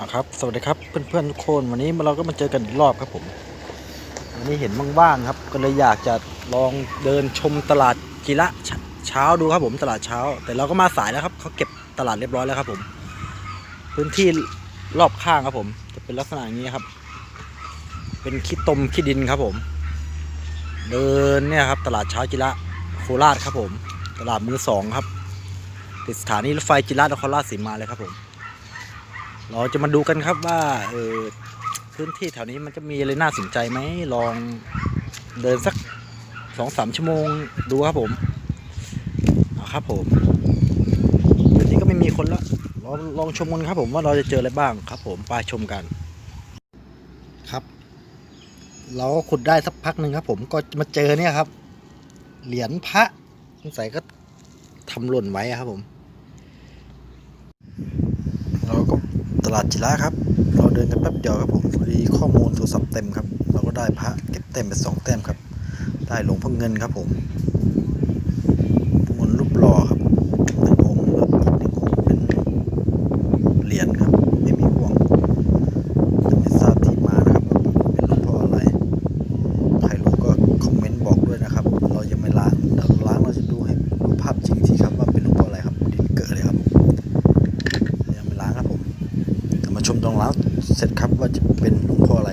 อะครับ สวัสดีครับเพื่อนๆทุกคนวันนี้เราก็มาเจอกันอีกรอบครับผม วันนี้เห็นว่างๆครับ ก็เลยอยากจะลองเดินชมตลาดกีระเชเช้าดูครับผมตลาดเช้า แต่เราก็มาสายแล้วครับเขาเก็บตลาดเรียบร้อยแล้วครับผม พื้นที่รอบข้างครับผม จะเป็นลักษณะอย่างนี้ครับ เป็นขี้ตมขี้ดินครับผม เดินเนี่ยครับ ตลาดเช้าจิระโคราชครับผม ตลาดมือสองครับ ติดสถานีรถไฟจิระนครราชสีมาเลยครับผม เราจะมาดูกันครับว่าเออพื้นที่แถวนี้มันจะมีอะไรน่าสนใจไหมลองเดินสักสองสามชั่วโมงดูครับผมเอาครับผมเดี๋ยวนี้ก็ไม่มีคนละลองลองชมกันครับ ผมว่าเราจะเจออะไรบ้างครับ ผมไปชมกัน ครับ เราก็ขุดได้สักพักหนึ่งครับ ผมก็มาเจอเนี่ยครับ เหรียญพระสงสัยก็ทำหล่นไว้ครับผม เราก็ต ลาดจิระครับ เราเดินกันแป๊บเดียวครับผมพอดีข้อมูลโทรศัพท์เต็มครับ เราก็ได้พระเก็บเต็มไปสองเต็มครับ ได้หลวงพ่อเงินครับผมเงินรูปหล่อครับหนึ่งองค์หนึ่งองค์เป็นเหรียญครับ ไม่มีห่วงแต่ไม่ทราบที่มานะครับว่าเป็นหลวงพ่ออะไร ใครรู้ก็คอมเมนต์บอกด้วยนะครับ เรายังไม่ล้างเดี๋ยวล้างเราจะดูให้ดูภาพจริงทีครับว่าเป็นหลวงพ่ออะไรครับดินเกิดเลยครับ แล้วเสร็จครับว่าจะเป็นหลวงพ่ออะไร